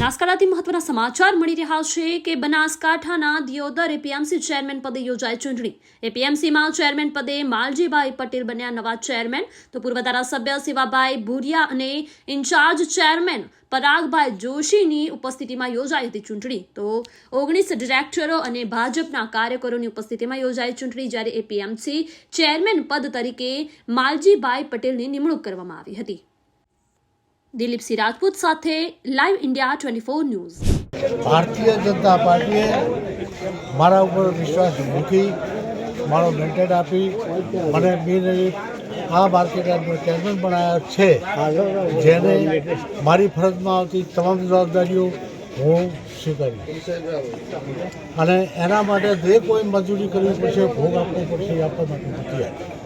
બનાસકાંઠાથી મહત્વના સમાચાર મળી રહ્યા છે કે બનાસકાંઠાના દિયોદર એપીએમસી ચેરમેન પદે યોજાઈ ચૂંટણી. એપીએમસીમાં ચેરમેન પદે માલજીભાઈ પટેલ બન્યા નવા ચેરમેન. તો પૂર્વ ધારાસભ્ય સેવાભાઈ ભુરિયા અને ઇન્ચાર્જ ચેરમેન પરાગભાઈ જોશીની ઉપસ્થિતિમાં યોજાઈ હતી ચૂંટણી. તો ઓગણીસ ડિરેક્ટરો અને ભાજપના કાર્યકરોની ઉપસ્થિતિમાં યોજાઈ ચૂંટણી જ્યારે એપીએમસી ચેરમેન પદ તરીકે માલજીભાઈ પટેલની નિમણૂક કરવામાં આવી હતી. દિલીપસિંહ રાજપૂત સાથે live India twenty four news Bharatiya Janata પાર્ટીએ મારા ઉપર વિશ્વાસ મૂકી, મારો મેન્ટેટ આપી, મને બિનહરીફ આ માર્કેટનો ચેરમેન બનાવ્યા છે, જેને મારી ફરજમાં આવતી તમામ જવાબદારીઓ હું સ્વીકારી અને એના માટે જે કોઈ મજૂરી કરવી પડશે, ભોગ આપવો પડશે આપવા માટે તૈયાર